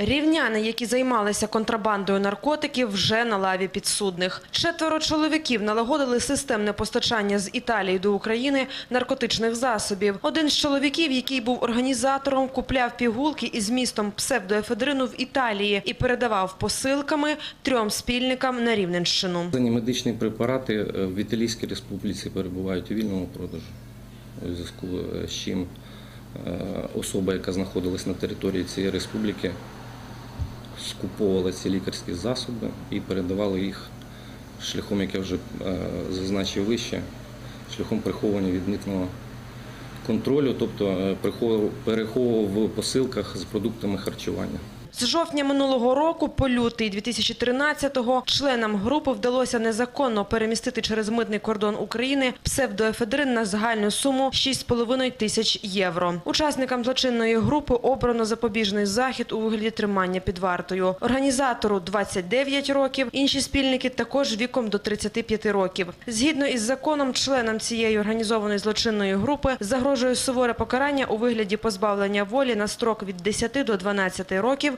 Рівняни, які займалися контрабандою наркотиків, вже на лаві підсудних. Четверо чоловіків налагодили системне постачання з Італії до України наркотичних засобів. Один з чоловіків, який був організатором, купляв пігулки із містом псевдоефедрину в Італії і передавав посилками трьом спільникам на Рівненщину. Медичні препарати е, в Італійській республіці перебувають у вільному продажу, у зв'язку е, з чим е, особа, яка знаходилась на території цієї республіки, скуповувала ці лікарські засоби і передавали їх шляхом, як я вже е, зазначив вище, шляхом приховування від митного контролю, тобто е, переховував в посилках з продуктами харчування. З жовтня минулого року по лютий 2013-го членам групи вдалося незаконно перемістити через митний кордон України псевдоефедрин на загальну суму 6,5 тисяч євро. Учасникам злочинної групи обрано запобіжний захід у вигляді тримання під вартою. Організатору 29 років, інші спільники також віком до 35 років. Згідно із законом, членам цієї організованої злочинної групи загрожує суворе покарання у вигляді позбавлення волі на строк від 10 до 12 років